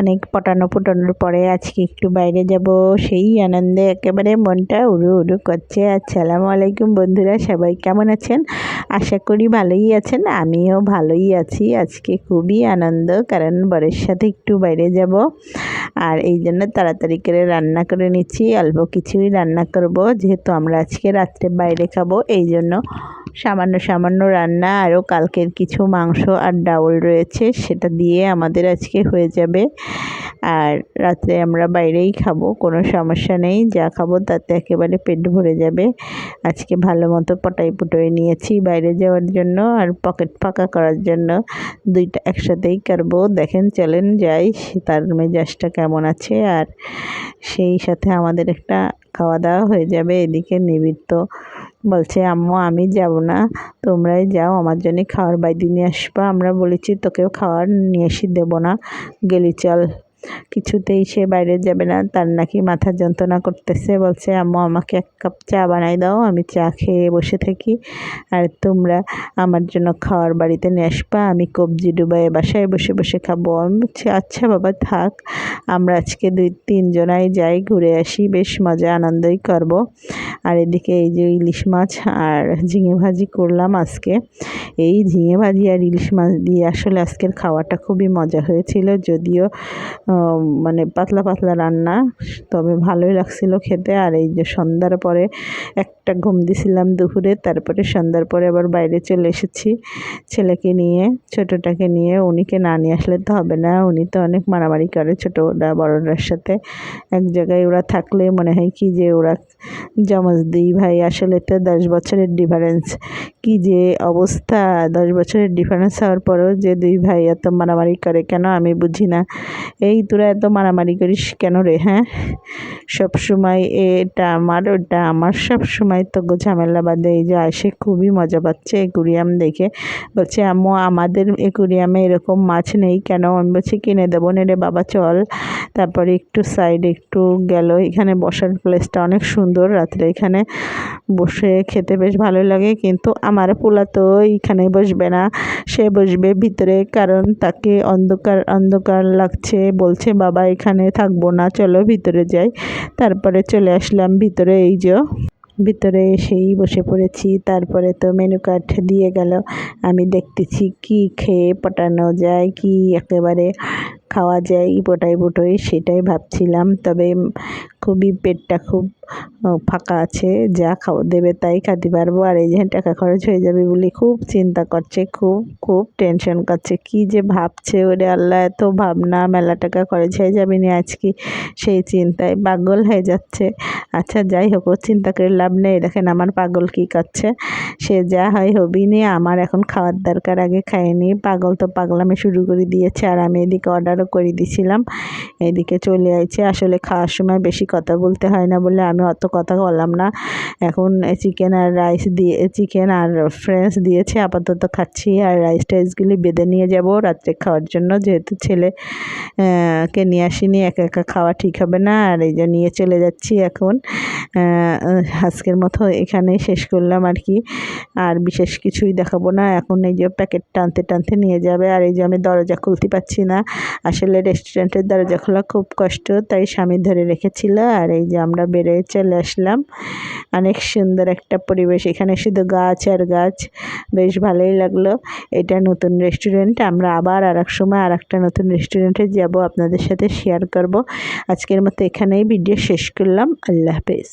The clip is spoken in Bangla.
অনেক পটানো ফুটানোর পরে আজকে একটু বাইরে যাব, সেই আনন্দে একেবারে মনটা উড়ু উড়ু করছে। আসসালামু আলাইকুম বন্ধুরা, সবাই কেমন আছেন? আশা করি ভালোই আছেন, আমিও ভালোই আছি। আজকে খুবই আনন্দ, কারণ বরের সাথে একটু বাইরে যাব। আর এই জন্য তাড়াতাড়ি করে রান্না করে নিচ্ছি, অল্প কিছুই রান্না করব, যেহেতু আমরা আজকে রাত্রে বাইরে খাব, এই জন্য সামান্য সামান্য রান্না, আরও কালকের কিছু মাংস আর ডাউল রয়েছে, সেটা দিয়ে আমাদের আজকে হয়ে যাবে। আর রাত্রে আমরা বাইরেই খাব, কোনো সমস্যা নেই, যা খাব তাতে একেবারে পেট ভরে যাবে। আজকে ভালো মতো পটাই পুটোই নিয়েছি বাইরে যাওয়ার জন্য আর পকেট ফাঁকা করার জন্য। দুইটা একসাথেই করব। দেখেন, চলেন যাই, তার মেজাজটা কেমন আছে? আর সেই সাথে আমাদের একটা খাওয়া দাওয়া হয়ে যাবে, এদিকে নিবৃত্ত বলছে, আম্মু, আমি যাব না। তোমরাই যাও, আমার জন্য খাওয়ার বাইদি নিয়ে আসবা। আমরা বলেছি, তোকেও খাওয়ার নিয়ে এসে দেবো না। গেলি চল। কিছুতেই সে বাইরে যাবে না। তার নাকি মাথা যন্ত্রণা করতেছে। বলছে, আম্মু, আমাকে এক কাপ চা বানাই দাও, আমি চা খেয়ে বসে থাকি। আর তোমরা আমার জন্য খাওয়ার বাড়িতে নিয়ে আসবা। আমি কবজি ডুবাই বাসায় বসে বসে খাব। আমি বলছি আচ্ছা বাবা, থাক। আমরা আজকে দুই তিনজনাই যাই, ঘুরে আসি। বেশ মজা, আনন্দই করব। আর এদিকে এই যে ইলিশ মাছ আর ঝিঙে ভাজি করলাম আজকে। এই ঝিঙে ভাজি আর ইলিশ মাছ দিয়ে আসলে আজকের খাওয়াটা খুবই মজা হয়েছিল, যদিও মানে পাতলা পাতলা রান্না, তবে ভালোই লাগছিল খেতে। আর এই যে সন্ধ্যার পরে একটা ঘুম দিছিলাম দুপুরে, তারপরে সন্ধ্যার পরে আবার বাইরে চলে এসেছি ছেলেকে নিয়ে, ছোটোটাকে নিয়ে। উনিকে না নিয়ে আসলে তো হবে না, উনি তো অনেক মারামারি করে ছোটোরা বড়রার সাথে। এক জায়গায় ওরা থাকলে মনে হয় কি যে ওরা জমজ দুই ভাই, আসলে তো দশ বছরের ডিফারেন্স কি যে অবস্থা, দশ বছরের ডিফারেন্স হওয়ার পরেও যে দুই ভাই এত মারামারি করে কেন আমি বুঝি না। এই তোরা এত মারামারি করিস কেন রে হ্যাঁ? সব সময় এটা আমার, ওটা আমার সব সময় তো ঝামেলা বাদে এই যে আসে খুবই মজা পাচ্ছে একুরিয়াম দেখে। বলছে, আম্মু, আমাদের একুরিয়ামে এরকম মাছ নেই কেন? আমি বলছি, কিনে দেবো রে বাবা, চল। তারপরে একটু সাইড একটু গেল। এখানে বসার প্লেসটা অনেক সুন্দর। রাত্রে এখানে বসে খেতে বেশ ভালো লাগে। কিন্তু আমার পোলা তো এইখানে বসবে না। সে বসবে ভিতরে, কারণ তাকে অন্ধকার অন্ধকার লাগছে। বলছে, বাবা, এখানে থাকব না, চলো ভিতরে যাই। তারপরে চলে আসলাম ভিতরে, এই যে ভিতরে এসেই বসে পড়েছি। তারপরে তো মেনু কার্ড দিয়ে গেল। আমি দেখতেছি কি খেয়ে পটানো যায়, কি একেবারে খাওয়া যায় পোটাই পোটোই সেটাই ভাবছিলাম। তবে খুবই পেটটা খুব ফাঁকা আছে, যা খাওয়া দেবে তাই খেতে পারব। আর এই যে টাকা খরচ হয়ে যাবে বলে খুব চিন্তা করছে, খুব খুব টেনশন করছে। কি যে ভাবছে ওরে আল্লাহ, এত ভাবনা, মেলা টাকা খরচ হয়ে যাবে না আজকে সেই চিন্তায় পাগল হয়ে যাচ্ছে। আচ্ছা যাই হোক, ও চিন্তা করে লাভ নেই। দেখেন আমার পাগল কি করছে। সে যা হয় হবি নিয়ে, আমার এখন খাওয়ার দরকার, আগে খাইনি পাগল তো পাগলামে শুরু করে দিয়েছে। আর আমি এদিকে অর্ডারও করে দিছিলাম। এদিকে চলে আইছে। আসলে খাওয়ার সময় বেশি কথা বলতে হয় না বলে আমি অত কথা বললাম না। এখন চিকেন আর রাইস দিয়ে চিকেন আর ফ্রেন্স দিয়েছে। আপাতত খাচ্ছি আর রাইস টাইসগুলি বেঁধে নিয়ে যাব রাত্রে খাওয়ার জন্য। যেহেতু ছেলে কে নিয়ে আসিনি, একা একা খাওয়া ঠিক হবে না। আর এই যে নিয়ে চলে যাচ্ছি এখন। আজকের মতো এখানে শেষ করলাম আর কি। আর বিশেষ কিছুই দেখাবো না। এখন এই যে প্যাকেট টানতে টানতে নিয়ে যাবে। আর এই যে আমি দরজা খুলতে পারছি না। আসলে রেস্টুরেন্টের দরজা খোলা খুব কষ্ট, তাই স্বামী ধরে রেখেছিল আর এই যে আমরা বেড়ে চলে আসলাম। অনেক সুন্দর একটা পরিবেশ, এখানে শুধু গাছ আর গাছ। বেশ ভালোই লাগল। এটা নতুন রেস্টুরেন্ট আমরা আবার আর এক সময় আর একটা নতুন রেস্টুরেন্টে যাব, আপনাদের সাথে শেয়ার করব। আজকের মতো এখানেই ভিডিও শেষ করলাম। আল্লাহ হাফেজ।